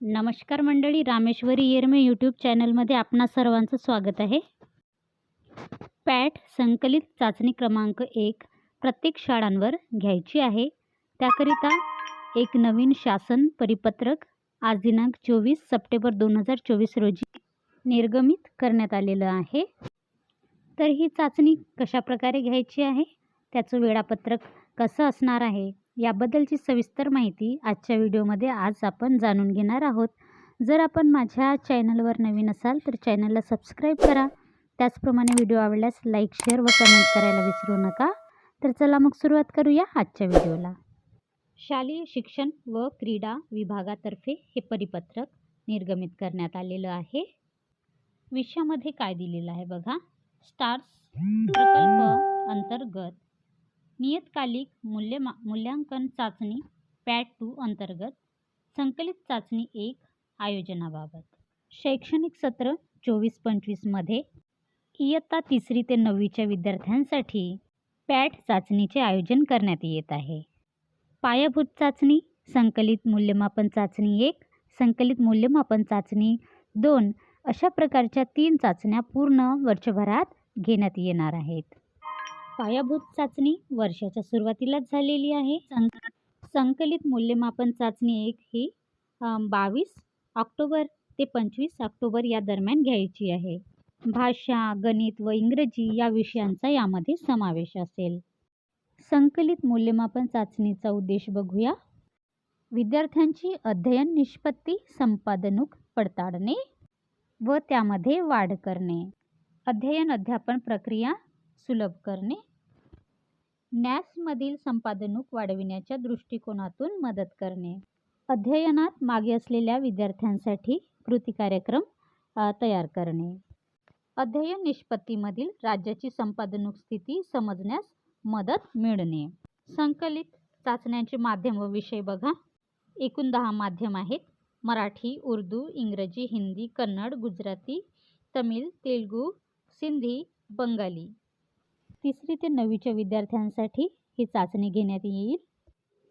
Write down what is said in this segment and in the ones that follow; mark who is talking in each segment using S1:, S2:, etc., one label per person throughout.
S1: नमस्कार मंडळी रामेश्वरी येरमे यूट्यूब चॅनलमध्ये आपणा सर्वांचं स्वागत आहे. पॅट संकलित चाचणी क्रमांक एक प्रत्येक शाळांवर घ्यायची आहे. त्याकरिता एक नवीन शासन परिपत्रक आज दिनांक चोवीस सप्टेंबर दोन हजार चोवीस रोजी निर्गमित करण्यात आलेलं आहे. तर ही चाचणी कशाप्रकारे घ्यायची आहे? त्याचं वेळापत्रक कसं असणार आहे? याबद्दलची सविस्तर माहिती आजच्या व्हिडिओमध्ये आज आपण जाणून घेणार आहोत. जर आपण माझ्या चॅनलवर नवीन असाल तर चॅनलला सबस्क्राईब करा. त्याचप्रमाणे व्हिडिओ आवडल्यास लाईक शेअर व कमेंट करायला विसरू नका. तर चला मग सुरुवात करूया आजच्या व्हिडिओला. शालेय शिक्षण व क्रीडा विभागातर्फे हे परिपत्रक निर्गमित करण्यात आलेलं आहे. विषयामध्ये काय दिलेलं आहे बघा. स्टार्स प्रकल्प अंतर्गत नियतकालिक मूल्यमा मूल्यांकन चाचणी पॅट टू अंतर्गत संकलित चाचणी एक आयोजनाबाबत. शैक्षणिक सत्र चोवीस पंचवीसमध्ये इयत्ता तिसरी ते नववीच्या विद्यार्थ्यांसाठी पॅट चाचणीचे आयोजन करण्यात येत आहे. पायाभूत चाचणी संकलित मूल्यमापन चाचणी एक संकलित मूल्यमापन चाचणी दोन अशा प्रकारच्या तीन चाचण्या पूर्ण वर्षभरात घेण्यात येणार आहेत. पायाभूत चाचणी वर्षाच्या सुरुवातीलाच झालेली आहे. संकलित मूल्यमापन चाचणी एक ही बावीस ऑक्टोबर ते पंचवीस ऑक्टोबर या दरम्यान घ्यायची आहे. भाषा गणित व इंग्रजी या विषयांचा यामध्ये समावेश असेल. संकलित मूल्यमापन चाचणीचा उद्देश बघूया. विद्यार्थ्यांची अध्ययन निष्पत्ती संपादनूक पडताळणे व त्यामध्ये वाढ करणे. अध्ययन अध्यापन प्रक्रिया सुलभ करणे. न्यासमधील संपादनूक वाढविण्याच्या दृष्टिकोनातून मदत करणे. अध्ययनात मागे असलेल्या विद्यार्थ्यांसाठी कृती कार्यक्रम तयार करणे. अध्ययन निष्पत्तीमधील राज्याची संपादनूक स्थिती समजण्यास मदत मिळणे. संकलित चाचण्यांचे माध्यम व विषय बघा. एकूण दहा माध्यम आहेत. मराठी उर्दू इंग्रजी हिंदी कन्नड गुजराती तमिळ तेलुगू सिंधी बंगाली. तिसरी ते नववीच्या विद्यार्थ्यांसाठी ही चाचणी घेण्यात येईल.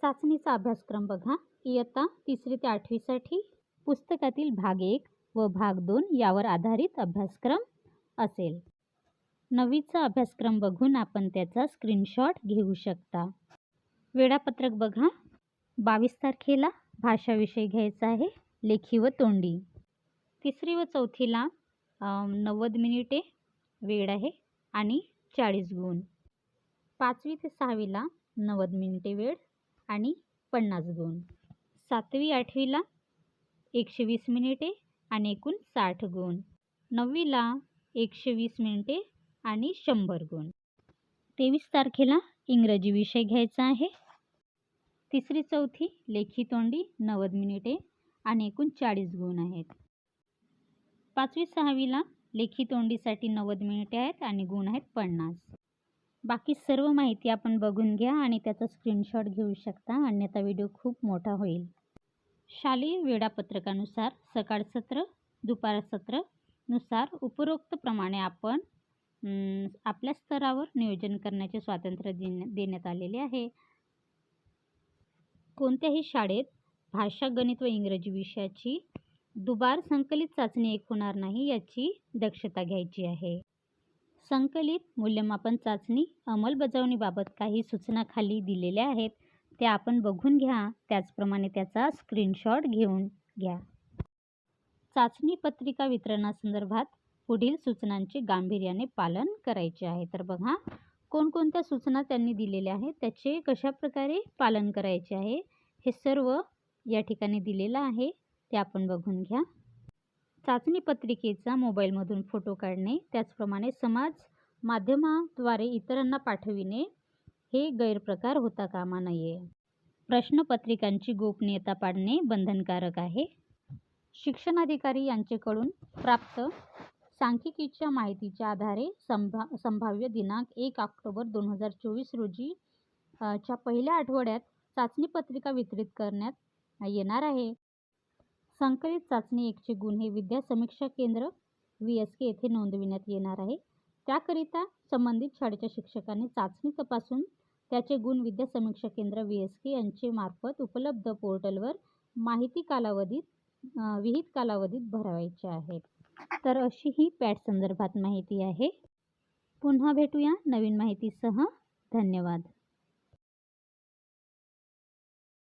S1: चाचणीचा अभ्यासक्रम बघा. इयत्ता तिसरी ते आठवीसाठी पुस्तकातील भाग एक व भाग दोन यावर आधारित अभ्यासक्रम असेल. नववीचा अभ्यासक्रम बघून आपण त्याचा स्क्रीनशॉट घेऊ शकता. वेळापत्रक बघा. बावीस तारखेला भाषा विषय घ्यायचा आहे. लेखी व तोंडी. तिसरी व चौथीला नव्वद मिनिटे वेळ आहे आणि चाळीस गुण. पाचवी ते सहावीला नव्वद मिनिटे वेळ आणि पन्नास गुण. सातवी आठवीला एकशे वीस मिनिटे आणि एकूण साठ गुण. नववीला एकशे वीस मिनिटे आणि शंभर गुण. तेवीस तारखेला इंग्रजी विषय घ्यायचा आहे. तिसरी चौथी लेखी तोंडी नव्वद मिनिटे आणि एकूण चाळीस गुण आहेत. पाचवी सहावीला लेखी तोंडीसाठी नव्वद मिनिटे आहेत आणि गुण आहेत पन्नास. बाकी सर्व माहिती आपण बघून घ्या आणि त्याचा स्क्रीनशॉट घेऊ शकता अन्यथा व्हिडिओ खूप मोठा होईल. शालेय वेळापत्रकानुसार सकाळ सत्र दुपार सत्रनुसार उपरोक्तप्रमाणे आपण आपल्या स्तरावर नियोजन करण्याचे स्वातंत्र्य देण्या देण्यात आलेले आहे. कोणत्याही शाळेत भाषा गणित व इंग्रजी विषयाची दुबार संकलित चाचणी एक होणार नाही याची दक्षता घ्यायची आहे. संकलित मूल्यमापन चाचणी अंमलबजावणीबाबत काही सूचना खाली दिलेल्या आहेत. त्या आपण बघून घ्या. त्याचप्रमाणे त्याचा स्क्रीनशॉट घेऊन घ्या. चाचणी पत्रिका वितरणासंदर्भात पुढील सूचनांचे गांभीर्याने पालन करायचे आहे. तर बघा कोणकोणत्या सूचना त्यांनी दिलेल्या आहेत त्याचे कशाप्रकारे पालन करायचे आहे हे सर्व या ठिकाणी दिलेलं आहे. ते आपण बघून घ्या. चाचणी पत्रिकेचा मोबाईलमधून फोटो काढणे त्याचप्रमाणे समाज माध्यमाद्वारे इतरांना पाठविणे हे गैरप्रकार होता कामा नये. प्रश्नपत्रिकांची गोपनीयता पाडणे बंधनकारक आहे. शिक्षणाधिकारी यांचेकडून प्राप्त सांख्यिकीच्या माहितीच्या आधारे संभा संभाव्य दिनांक एक ऑक्टोबर दोन हजार चोवीस रोजी च्या पहिल्या आठवड्यात चाचणी पत्रिका वितरित करण्यात येणार आहे. संकलित चाचणी एकचे गुण हे विद्या समीक्षा केंद्र व्ही एस के येथे नोंदविण्यात येणार आहे. त्याकरिता संबंधित शाळेच्या शिक्षकांनी चाचणी तपासून त्याचे गुण विद्या समीक्षा केंद्र व्ही एस के यांचे मार्फत उपलब्ध पोर्टलवर माहिती कालावधीत विहित कालावधीत भरावायचे आहेत तर अशी ही पॅट संदर्भात माहिती आहे. पुन्हा भेटूया नवीन माहितीसह. धन्यवाद.